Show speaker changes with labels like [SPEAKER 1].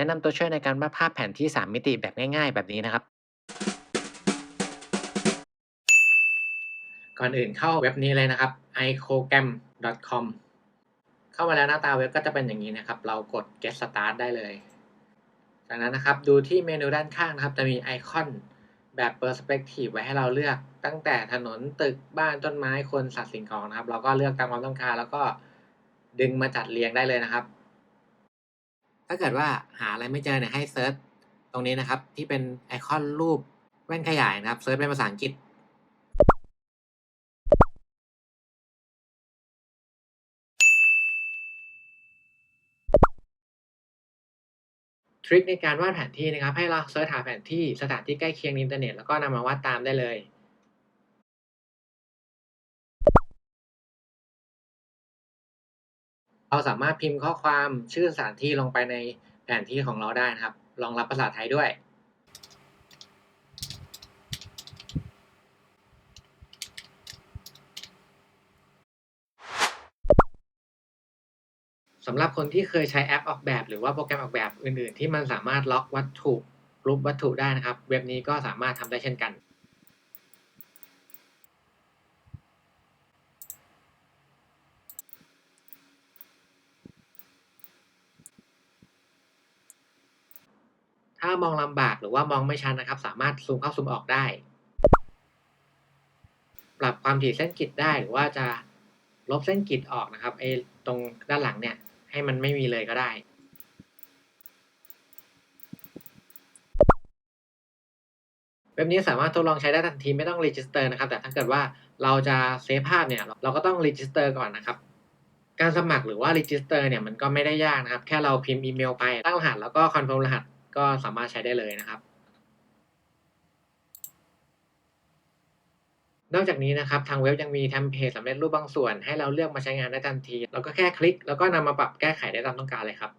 [SPEAKER 1] แนะนำตัวช่วยในการวาดภาพแผนที่ 3 มิติแบบง่ายๆ แบบนี้นะครับ ก่อนอื่นเข้าเว็บนี้เลยนะครับ icogram.com เข้ามาแล้วหน้าตาเว็บก็จะเป็นอย่างนี้นะครับ เรากด get start ได้เลย จากนั้นนะครับดูที่เมนูด้านข้างนะครับ จะมีไอคอนแบบ perspective ไว้ให้เราเลือก ตั้งแต่ถนนตึกบ้านต้นไม้คนสัตว์สิ่งของนะครับ เราก็เลือกตามความต้องการแล้วก็ดึงมาจัดเรียงได้เลยนะครับ ถ้าเกิดว่าหาอะไรไม่เจอเนี่ยให้เซิร์ชตรงนี้นะครับ ที่เป็นไอคอนรูปแว่นขยายนะครับเซิร์ชเป็นภาษาอังกฤษ ทริคในการวาดแผนที่นะครับ ให้เราเซิร์ชหาแผนที่สถานที่ใกล้เคียงในอินเทอร์เน็ตแล้วก็นำมาวาดตามได้เลย เราสามารถพิมพ์ข้อความชื่อสถานที่ลงไปในแผนที่ของเราได้นะครับ รองรับภาษาไทยด้วย สำหรับคนที่เคยใช้แอปออกแบบ หรือว่าโปรแกรมออกแบบอื่น ๆ ที่มันสามารถล็อกวัตถุรูปวัตถุได้นะครับ เว็บนี้ก็สามารถทำได้เช่นกัน ถ้ามองลำบากหรือว่ามองไม่ชัดนะครับ สามารถซูมเข้าซูมออกได้ ปรับความถี่เส้นกิดได้หรือว่าจะลบเส้นกิดออกนะครับไอ้ตรงด้านหลังเนี่ย ให้มันไม่มีเลยก็ได้เว็บนี้สามารถทดลองใช้ได้ทันทีไม่ต้องรีจิสเตอร์นะครับ แต่ถ้าเกิดว่าเราจะเซฟภาพเนี่ย เราก็ต้องรีจิสเตอร์ก่อนนะครับ การสมัครหรือว่ารีจิสเตอร์เนี่ยมันก็ไม่ได้ยากนะครับ แค่เราพิมพ์อีเมลไปตั้งรหัสแล้วก็คอนเฟิร์มรหัส ก็สามารถใช้ได้เลยนะครับ นอกจากนี้นะครับทางเว็บยังมีเทมเพลตสำเร็จรูปบางส่วน ให้เราเลือกมาใช้งานได้ทันที เราก็แค่คลิก แล้วก็นำมาปรับแก้ไขได้ตามต้องการเลยครับ